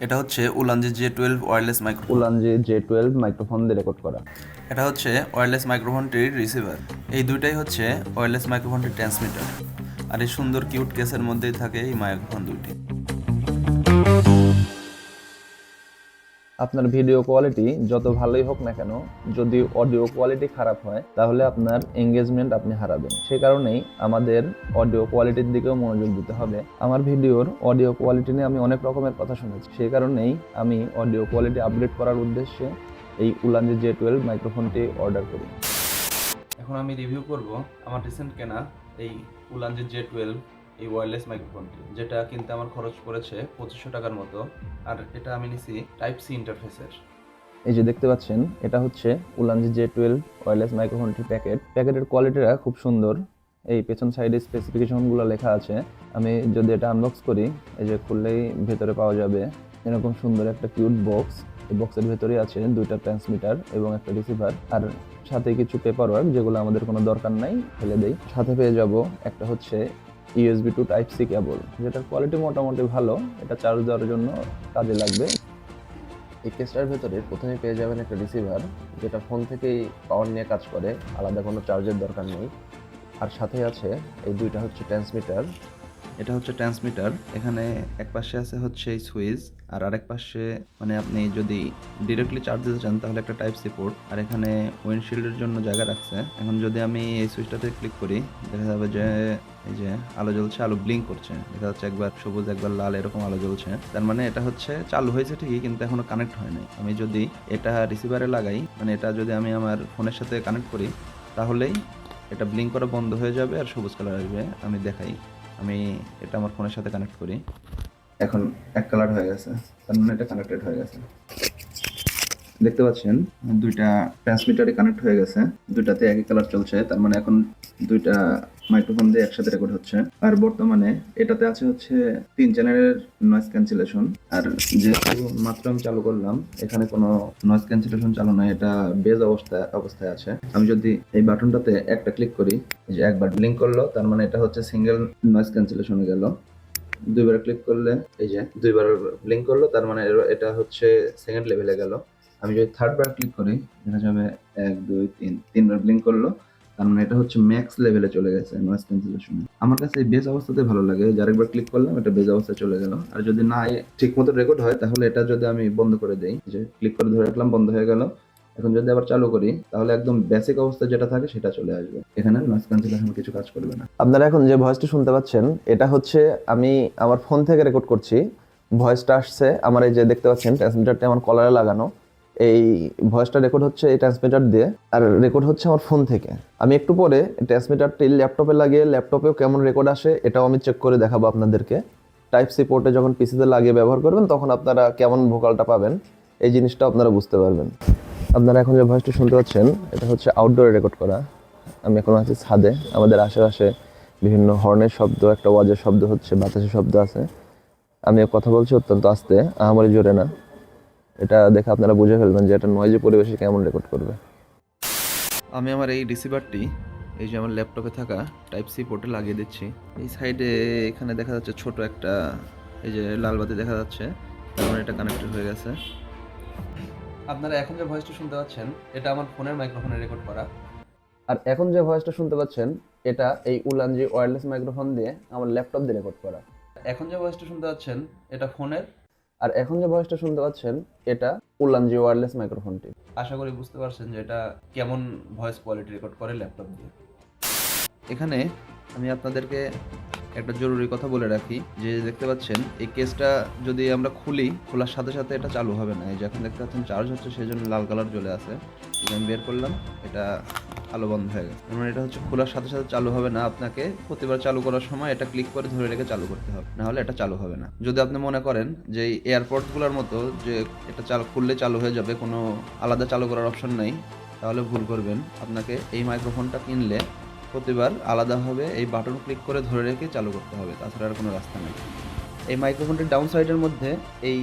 এটা হচ্ছে Ulanzi J twelve wireless microphone Ulanzi J twelve microphone দিয়ে রেকর্ড করা। এটা হচ্ছে ওয়্যারলেস মাইক্রোফোনটির রিসিভার এই দুইটাই হচ্ছে ওয়ারলেস মাইক্রোফোনটির ট্রান্সমিটার আর এই সুন্দর কিউট কেসের মধ্যেই থাকে এই মাইক্রোফোন দুটি আপনার ভিডিও কোয়ালিটি যত ভালোই হোক না কেন, যদি অডিও কোয়ালিটি খারাপ হয়, তাহলে আপনার এঙ্গেজমেন্ট আপনি হারাবেন। সে কারণেই আমাদের অডিও কোয়ালিটির দিকেও মনোযোগ দিতে হবে। আমার ভিডিওর অডিও কোয়ালিটি নিয়ে আমি অনেক রকমের কথা শুনেছি। সেই কারণেই আমি অডিও কোয়ালিটি আপডেট করার উদ্দেশ্যে এই উলানজি জে টুয়েলভ মাইক্রোফোনটি অর্ডার করি। এখন আমি রিভিউ করব আমার রিসেন্ট কেনা এই উলানজি জে টুয়েলভ এই ওয়্যারলেস মাইক্রোফোনটি যেটা কিনতে আমার খরচ পড়েছে পঁচিশশো টাকার মতো, আর এটা আমি নিছি টাইপ সি ইন্টারফেসের এই যে দেখতে পাচ্ছেন, এটা হচ্ছে উলানজি জে টুয়েলভ ওয়্যারলেস মাইক্রোফোনটির প্যাকেট। প্যাকেটের কোয়ালিটিটা খুব সুন্দর। এই পেছন সাইডে স্পেসিফিকেশনগুলো লেখা আছে। আমি যদি এটা আনবক্স করি, এই যে খুললেই ভেতরে পাওয়া যাবে। এরকম সুন্দর একটা কিউট বক্স এই বক্সের ভেতরে আছে দুইটা ট্রান্সমিটার এবং একটা রিসিভার আর সাথে কিছু পেপার ওয়ার্ক যেগুলো আমাদের কোনো দরকার নাই, ফেলে দেই। সাথে পেয়ে যাব একটা হচ্ছে USB two type C cable যেটার কোয়ালিটি মোটামুটি ভালো, এটা চার্জ দেওয়ার জন্য কাজে লাগবে। এই কেসটার ভেতরে প্রথমে পেয়ে যাবেন একটা রিসিভার যেটা ফোন থেকেই পাওয়ার নিয়ে কাজ করে, আলাদা কোনো চার্জের দরকার নেই। আর সাথে আছে, এই দুইটা হচ্ছে ট্রান্সমিটার এটা হচ্ছে ট্রান্সমিটার এখানে এক পাশে আছে হচ্ছে এই সুইচ আর আরেক পাশে মানে আপনি যদি ডিরেক্টলি চার্জ দিতে চান তাহলে একটা টাইপ সি পোর্ট আর এখানে উইন্ডশিল্ডের জন্য জায়গা রাখছে। এখন যদি আমি এই সুইচটাতে ক্লিক করি, দেখা যাবে যে এই যে আলো জ্বলছে, আলো ব্লিঙ্ক করছে। দেখা যাচ্ছে একবার সবুজ, একবার লাল, এরকম আলো জ্বলছে। তার মানে এটা হচ্ছে চালু হয়েছে ঠিকই, কিন্তু এখনও কানেক্ট হয় নাই। আমি যদি এটা রিসিভারে লাগাই মানে এটা যদি আমি আমার ফোনের সাথে কানেক্ট করি, তাহলেই এটা ব্লিঙ্ক করা বন্ধ হয়ে যাবে আর সবুজ কালার আসবে, আমি দেখাই। আমি এটা আমার ফোনের সাথে কানেক্ট করি। এখন এক কালার হয়ে গেছে। তার মানে এটা কানেক্টেড হয়ে গেছে। দেখতে পাচ্ছেন, দুইটা ট্রান্সমিটারে কানেক্ট হয়ে গেছে। দুইটাতে একই কালার চলছে, তার মানে এখন দুইটা মাইক্রোফোন দিয়ে একসাথে রেকর্ড হচ্ছে। আর বর্তমানে এটাতে আছে হচ্ছে তিন চ্যানেলের নয়েজ ক্যান্সেলেশন আর যেহেতু মাত্র আমি চালু করলাম, এখানে কোনো নয়েজ ক্যান্সেলেশন চালু নাই, এটা বেজ অবস্থায় অবস্থায় আছে। আমি যদি এই বাটনটাতে একটা ক্লিক করি যে একবার ব্লিঙ্ক করল, তার মানে এটা হচ্ছে সিঙ্গেল নয়েজ ক্যান্সেলেশনে গেল। দুইবার ক্লিক করলে, এই যে দুইবার ব্লিঙ্ক করল, তার মানে এটা হচ্ছে সেকেন্ড লেভেলে গেল। আমি যদি থার্ড বার ক্লিক করি, দেখা যাবে এক, দুই, তিন, তিনবার ব্লিঙ্ক করল। তার মানে এটা হচ্ছে ম্যাক্স লেভেলে চলে গেছে নয়েজ ক্যান্সেলেশন আমার কাছে এই বেজ অবস্থাতে ভালো লাগে যার একবার ক্লিক করলাম, এটা বেজ অবস্থায় চলে গেল। আর যদি না ঠিক মতো রেকর্ড হয়, তাহলে এটা যদি আমি বন্ধ করে দেই। যে ক্লিক করে ধরে রাখলাম, বন্ধ হয়ে গেল। এখন যদি আবার চালু করি, তাহলে একদম বেসিক অবস্থা যেটা থাকে, সেটা চলে আসবে। এখানে নয়েজ ক্যান্সেলেশন কিছু কাজ করবে না। আপনারা এখন যে ভয়েসটা শুনতে পাচ্ছেন, এটা হচ্ছে আমি আমার ফোন থেকে রেকর্ড করছি। ভয়েসটা আসছে, আমার এই যে দেখতে পাচ্ছেন ট্রান্সমিটারটা আমার কলারে লাগানো। এই ভয়েসটা রেকর্ড হচ্ছে এই ট্রান্সমিটার দিয়ে, আর রেকর্ড হচ্ছে আমার ফোন থেকে। আমি একটু পরে ট্রান্সমিটারটি ল্যাপটপে লাগিয়ে ল্যাপটপেও কেমন রেকর্ড আসে এটাও আমি চেক করে দেখাবো আপনাদেরকে। টাইপ সি পোর্টে যখন পিসিতে লাগিয়ে ব্যবহার করবেন, তখন আপনারা কেমন ভোকালটা পাবেন, এই জিনিসটা আপনারা বুঝতে পারবেন। আপনারা এখন যে ভয়েসটা শুনতে পাচ্ছেন, এটা হচ্ছে আউটডোরে রেকর্ড করা। আমি এখন আছি ছাদে, আমাদের আশেপাশে বিভিন্ন হর্নের শব্দ, একটা ওয়াজের শব্দ হচ্ছে, বাতাসের শব্দ আছে। আমি কথা বলছি অত্যন্ত আস্তে আমারই জোরে না। এটা দেখে আপনারা বুঝে ফেলবেন যে এটা নয়েজে পরিবেশে কেমন রেকর্ড করবে। আমি আমার এই রিসিভারটি এই যে আমার ল্যাপটপে থাকা টাইপ সি পোর্টে লাগিয়ে দিচ্ছি। এই সাইডে এখানে দেখা যাচ্ছে ছোট একটা, এই যে লাল বাতি দেখা যাচ্ছে, তার মানে এটা কানেক্টেড হয়ে গেছে। আপনারা এখন যে ভয়েসটা শুনতে পাচ্ছেন, এটা আমার ফোনের মাইক্রোফোনে রেকর্ড করা। আর এখন যে ভয়েসটা শুনতে পাচ্ছেন, এটা এই উলানজি ওয়্যারলেস মাইক্রোফোন দিয়ে আমার ল্যাপটপ দিয়ে রেকর্ড করা। এখন যে ভয়েসটা শুনতে পাচ্ছেন, এটা ফোনের আর এখন যে ভয়েসটা শুনতে পাচ্ছেন, এটা উল্লানজি ওয়্যারলেস মাইক্রোফোনটি আশা করি বুঝতে পারছেন যে এটা কেমন ভয়েস কোয়ালিটি রেকর্ড করে ল্যাপটপ দিয়ে। এখানে আমি আপনাদেরকে একটা জরুরি কথা বলে রাখি, যে দেখতে পাচ্ছেন, এই কেসটা যদি আমরা খুলি, খোলার সাথে সাথে এটা চালু হবে না। এই যে এখন দেখতে পাচ্ছেন চার্জ হচ্ছে সেই জন্য লাল কালার চলে আসে। আমি বের করলাম, এটা আলো বন্ধ হয়ে গেছে। মানে এটা হচ্ছে খোলার সাথে সাথে চালু হবে না আপনাকে, প্রতিবার চালু করার সময় এটা ক্লিক করে ধরে রেখে চালু করতে হবে, না হলে এটা চালু হবে না। যদি আপনি মনে করেন যে এয়ারপোর্টগুলোর মতো যে এটা চালু, খুললে চালু হয়ে যাবে, কোনো আলাদা চালু করার অপশন নেই, তাহলে ভুল করবেন। আপনাকে এই মাইক্রোফোনটা কিনলে প্রতিবার আলাদাভাবে এই বাটন ক্লিক করে ধরে রেখে চালু করতে হবে, তাছাড়া আর কোনো রাস্তা নেই। এই মাইক্রোফোনটির ডাউন সাইডের মধ্যে এই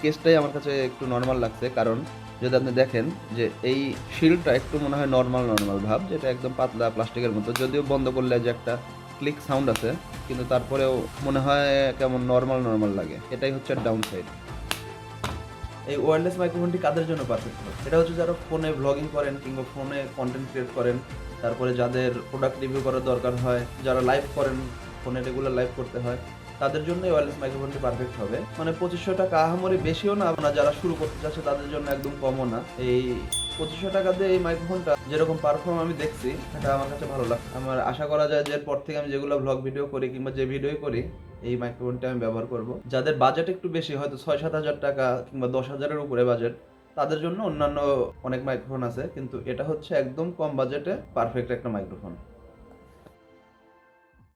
কেসটাই আমার কাছে একটু নর্মাল লাগছে, কারণ যদি আপনি দেখেন যে এই শিলটা একটু মনে হয় নর্মাল নর্মাল ভাব, যেটা একদম পাতলা প্লাস্টিকের মতো, যদিও বন্ধ করলে যে একটা ক্লিক সাউন্ড আছে, কিন্তু তারপরেও মনে হয় কেমন নর্মাল নর্মাল লাগে। এটাই হচ্ছে ডাউন সাইড এই ওয়্যারলেস মাইক্রোফোনটি কাদের জন্য পারফেক্ট এটা হচ্ছে যারা ফোনে ব্লগিং করেন কিংবা ফোনে কন্টেন্ট ক্রিয়েট করেন তারপরে যাদের প্রোডাক্ট রিভিউ করার দরকার হয়, যারা লাইভ করেন ফোনে রেগুলার লাইভ করতে হয়, তাদের জন্য ওয়্যারলেস মাইক্রোফোনটি পারফেক্ট হবে। মানে পঁচিশশো টাকা আহামরি বেশিও না না যারা শুরু করতে চাচ্ছে তাদের জন্য একদম কমও না। এই পঁচিশশো টাকা দিয়ে এই মাইক্রোফোনটা যেরকম পারফর্ম আমি দেখছি, সেটা আমার কাছে ভালো লাগে আমার আশা করা যায় যে এরপর থেকে আমি যেগুলো ব্লগ ভিডিও করি কিংবা যে ভিডিও করি, এই মাইক্রোফোনটা আমি ব্যবহার করব। যাদের বাজেট একটু বেশি, হয়তো ছয় সাত হাজার টাকা কিংবা দশ হাজারের উপরে বাজেট তাদের জন্য অন্যান্য অনেক মাইক্রোফোন আছে, কিন্তু এটা হচ্ছে একদম কম বাজেটে পারফেক্ট একটা মাইক্রোফোন